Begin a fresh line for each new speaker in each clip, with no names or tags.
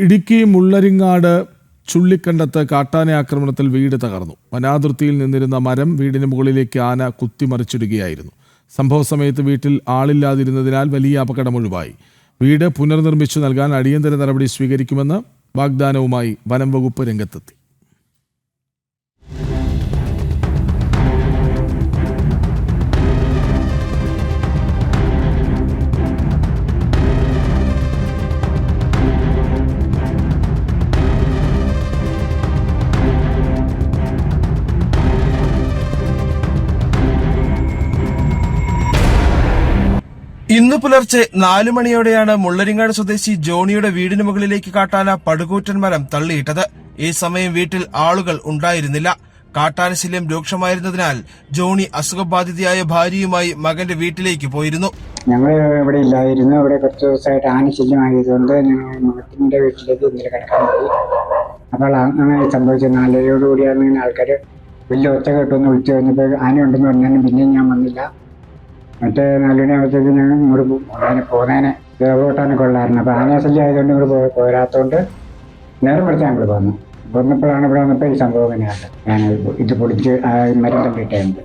ഇടുക്കി മുള്ളരിങ്ങാട് ചുള്ളിക്കണ്ടത്ത് കാട്ടാന ആക്രമണത്തിൽ വീട് തകർന്നു. വനാതിർത്തിയിൽ നിന്നിരുന്ന മരം വീടിന് മുകളിലേക്ക് ആന കുത്തിമറിച്ചിടുകയായിരുന്നു. സംഭവ സമയത്ത് വീട്ടിൽ ആളില്ലാതിരുന്നതിനാൽ വലിയ അപകടം ഒഴിവായി. വീട് പുനർനിർമ്മിച്ചു നൽകാൻ അടിയന്തര നടപടി സ്വീകരിക്കുമെന്ന് വാഗ്ദാനവുമായി വനം വകുപ്പ് രംഗത്തെത്തി.
ഇന്ന് പുലർച്ചെ നാലു മണിയോടെയാണ് മുള്ളരിങ്ങാട് സ്വദേശി ജോണിയുടെ വീടിന് മുകളിലേക്ക് കാട്ടാന പടുകൂറ്റൻ മരം തള്ളിയിട്ടത്. ഈ സമയം വീട്ടിൽ ആളുകൾ ഉണ്ടായിരുന്നില്ല. കാട്ടാനശല്യം രൂക്ഷമായിരുന്നതിനാൽ ജോണി അസുഖബാധിതയായ ഭാര്യയുമായി മകന്റെ വീട്ടിലേക്ക് പോയിരുന്നു.
ഞങ്ങൾ ഇവിടെ ഇല്ലായിരുന്നു. ഇവിടെ കുറച്ച് ദിവസമായിട്ട് ആനശല്യമായതുകൊണ്ട് ഞങ്ങൾ മകത്തിന്റെ വീട്ടിലേക്ക് ഇന്നലെ കിടക്കാൻ പോയി. അപ്പോൾ അങ്ങനെ സംഭവിച്ച നാലരയോടുകൂടിയാണ് ആൾക്കാർ വലിയ ഒച്ച കേട്ടൊന്ന് വിളിച്ചു കഴിഞ്ഞപ്പോൾ ആന ഉണ്ടെന്ന് പറഞ്ഞാലും പിന്നെയും ഞാൻ വന്നില്ല. മറ്റേ നാലുമണി ആകുമ്പോഴത്തേക്ക് ഞാൻ ഇങ്ങോട്ട് പോകും പോകുന്നതിന് പോകുന്നതിനെ കൊള്ളായിരുന്നു. അപ്പോൾ ആന ശല്യം ആയതുകൊണ്ട് പോ പോരാത്തതുകൊണ്ട് നേരം പഠിച്ചാൽ ഞങ്ങൾ പോന്നു. വന്നപ്പോഴാണ് ഇവിടെ വന്നപ്പോൾ ഈ സംഭവം തന്നെയാണ് ഞാൻ ഇത് പൊടിച്ച് മരം തള്ളിയിട്ടുണ്ട്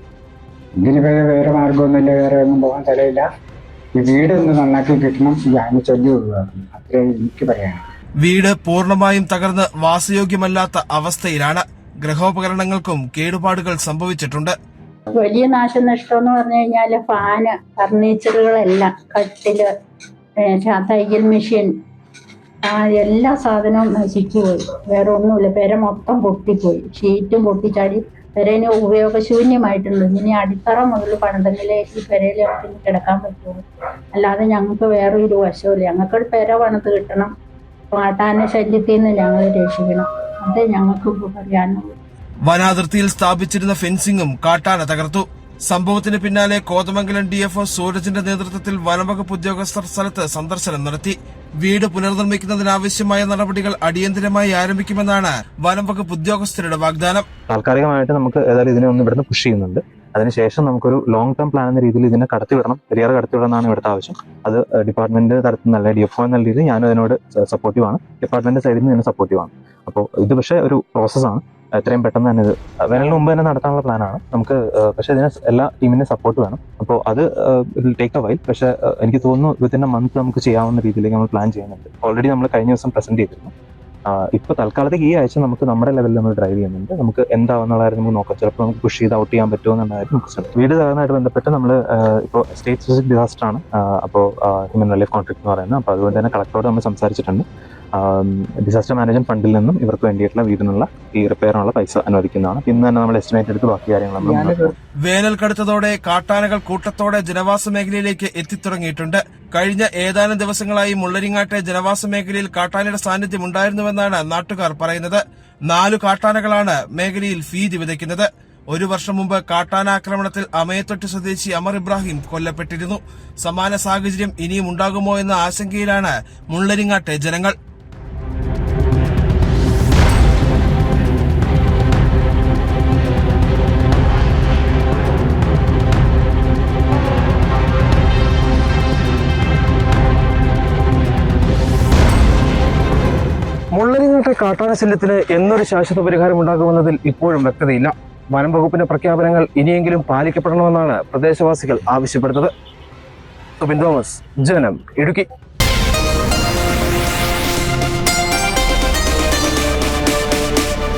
ഇതിനിപ്പോൾ വേറെ മാർഗമൊന്നുമില്ല വേറെ ഒന്നും പോകാൻ സ്ഥലമില്ല. ഈ വീട് ഒന്ന് നന്നാക്കി കിട്ടണം ആന ചൊല്ലി ഒഴിവാക്കണം. അത്രേ എനിക്ക് പറയാനുള്ളൂ.
വീട് പൂർണമായും തകർന്ന് വാസയോഗ്യമല്ലാത്ത അവസ്ഥയിലാണ് ഗ്രഹോപകരണങ്ങൾക്കും കേടുപാടുകൾ സംഭവിച്ചിട്ടുണ്ട്.
വലിയ നാശനഷ്ടം എന്ന് പറഞ്ഞു കഴിഞ്ഞാൽ ഫാന് ഫർണിച്ചറുകളെല്ലാം കട്ടിൽ തയ്യൽ മെഷീൻ ആ എല്ലാ സാധനവും നശിച്ചു പോയി വേറെ ഒന്നുമില്ല. പെര മൊത്തം പൊട്ടിപ്പോയി. ഷീറ്റും പൊട്ടിച്ചാടി പെരേന് ഉപയോഗശൂന്യമായിട്ടുള്ളൂ ഇനി അടിത്തറ മുതൽ പണിതെങ്കിലേ ഈ പെരയിൽ കിടക്കാൻ പറ്റുള്ളൂ. അല്ലാതെ ഞങ്ങൾക്ക് വേറെ ഒരു വശമില്ല ഞങ്ങൾക്ക് പെര പണിത് കിട്ടണം. കാട്ടാന ശല്യത്തിൽ നിന്ന് ഞങ്ങൾ രക്ഷിക്കണം. അതേ ഞങ്ങൾക്ക് പറയാനുള്ളൂ
വനാതിർത്തിയിൽ സ്ഥാപിച്ചിരുന്ന ഫെൻസിംഗും കാട്ടാന തകർത്തു. സംഭവത്തിന് പിന്നാലെ കോതമംഗലം ഡിഎഫ്ഒ സൂരജിന്റെ നേതൃത്വത്തിൽ വനംവകുപ്പ് ഉദ്യോഗസ്ഥർ സ്ഥലത്ത് സന്ദർശനം നടത്തി. വീട് പുനർനിർമ്മിക്കുന്നതിനാവശ്യമായ നടപടികൾ അടിയന്തരമായി ആരംഭിക്കുമെന്നാണ് വനംവകുപ്പ് ഉദ്യോഗസ്ഥരുടെ വാഗ്ദാനം.
താൽക്കാലികമായിട്ട് നമുക്ക് ഏതായാലും ഇതിനെ ഒന്ന് ഇവിടുന്ന് പുഷ് ചെയ്യുന്നുണ്ട്. അതിനുശേഷം നമുക്കൊരു ലോങ് ടേം പ്ലാൻ എന്ന രീതിയിൽ ഇതിനെ കടത്തിവിടണം പെരിയാർ കടത്തിവിടണം എന്നാണ് ഇവിടുത്തെ ആവശ്യം. അത് ഡിപ്പാർട്ട്മെന്റ് തരത്തിൽ നല്ല ഡി എഫ് എന്ന രീതിയിൽ ഞാനും അതിനോട് സപ്പോർട്ടീവ് ആണ്. ഡിപ്പാർട്ട്മെന്റ് സൈഡിൽ നിന്ന് സപ്പോർട്ടീവ് ആണ്. അപ്പോൾ ഇത് പക്ഷേ ഒരു പ്രോസസ്സാണ് എത്രയും പെട്ടെന്ന് തന്നെ ഇത് വേനലിന് മുമ്പ് തന്നെ നടത്താനുള്ള പ്ലാനാണ്. നമുക്ക് പക്ഷേ ഇതിന് എല്ലാ ടീമിനെ സപ്പോർട്ട് വേണം. അപ്പോൾ അത് ടേക്ക് എ വൈൽ പക്ഷേ എനിക്ക് തോന്നുന്നു വിത്തിൻ എ മന്ത് നമുക്ക് ചെയ്യാവുന്ന രീതിയിലേക്ക് നമ്മൾ പ്ലാൻ ചെയ്യുന്നുണ്ട്. ഓൾറെഡി നമ്മൾ കഴിഞ്ഞ ദിവസം പ്രസന്റ് ചെയ്തിരുന്നു. ഇപ്പൊ തൽക്കാലത്തേക്ക് ഈ ആഴ്ച നമുക്ക് നമ്മുടെ ലെവലിൽ നമ്മൾ ഡ്രൈവ് ചെയ്യുന്നുണ്ട്. നമുക്ക് എന്താവുന്നുള്ള നമുക്ക് നോക്കാം. ചിലപ്പോൾ നമുക്ക് പുഷ് ചെയ്ത് ഔട്ട് ചെയ്യാൻ പറ്റുമോ എന്നുള്ള നമുക്ക് ശ്രമിക്കാം വീട് തകർന്നതായിട്ട് ബന്ധപ്പെട്ട് നമ്മൾ ഇപ്പോൾ സ്റ്റേറ്റ് സ്പെസിഫിക് ഡിസാസ്റ്റർ ആണ്. അപ്പോൾ ഹ്യൂമൻ റിലീഫ് കോൺട്രാക്ട് എന്ന് പറയുന്നത്. അപ്പോൾ അതുകൊണ്ട് തന്നെ കളക്ടറോട് നമ്മൾ സംസാരിച്ചിട്ടുണ്ട്. ഡിസാസ്റ്റർ മാനേജ്മെന്റ് ഫണ്ടിൽ നിന്നും ഇവർക്ക് വേണ്ടിയിട്ടുള്ള വീടിനുള്ള ഈ റിപ്പയറിനുള്ള പൈസ അനുവദിക്കുന്നതാണ്. ഇന്ന് തന്നെ നമ്മൾ എസ്റ്റിമേറ്റ് എടുത്ത് ബാക്കി കാര്യങ്ങൾ
വേനൽ കടുത്തതോടെ കാട്ടാനകൾ കൂട്ടത്തോടെ ജനവാസ മേഖലയിലേക്ക് എത്തിത്തുടങ്ങിയിട്ടുണ്ട്. കഴിഞ്ഞ ഏതാനും ദിവസങ്ങളായി മുള്ളരിങ്ങാട്ടെ ജനവാസ മേഖലയിൽ കാട്ടാനയുടെ സാന്നിധ്യം ഉണ്ടായിരുന്നുവെന്നാണ് നാട്ടുകാർ പറയുന്നത്. നാലു കാട്ടാനകളാണ് മേഖലയിൽ ഭീതി വിതയ്ക്കുന്നത്. ഒരു വർഷം മുമ്പ് കാട്ടാനാക്രമണത്തിൽ അമയത്തൊട്ട് സ്വദേശി അമർ ഇബ്രാഹിം കൊല്ലപ്പെട്ടിരുന്നു. സമാന സാഹചര്യം ഇനിയും ഉണ്ടാകുമോ എന്ന ആശങ്കയിലാണ് മുള്ളരിങ്ങാട്ടെ ജനങ്ങൾ.
കാട്ടാന ശല്യത്തിന് എന്നൊരു ശാശ്വത പരിഹാരം ഉണ്ടാകുമെന്നതിൽ ഇപ്പോഴും വ്യക്തതയില്ല. വനം വകുപ്പിന്റെ പ്രഖ്യാപനങ്ങൾ ഇനിയെങ്കിലും പാലിക്കപ്പെടണമെന്നാണ് പ്രദേശവാസികൾ ആവശ്യപ്പെടുന്നത്. തോമസ് ജനം ഇടുക്കി.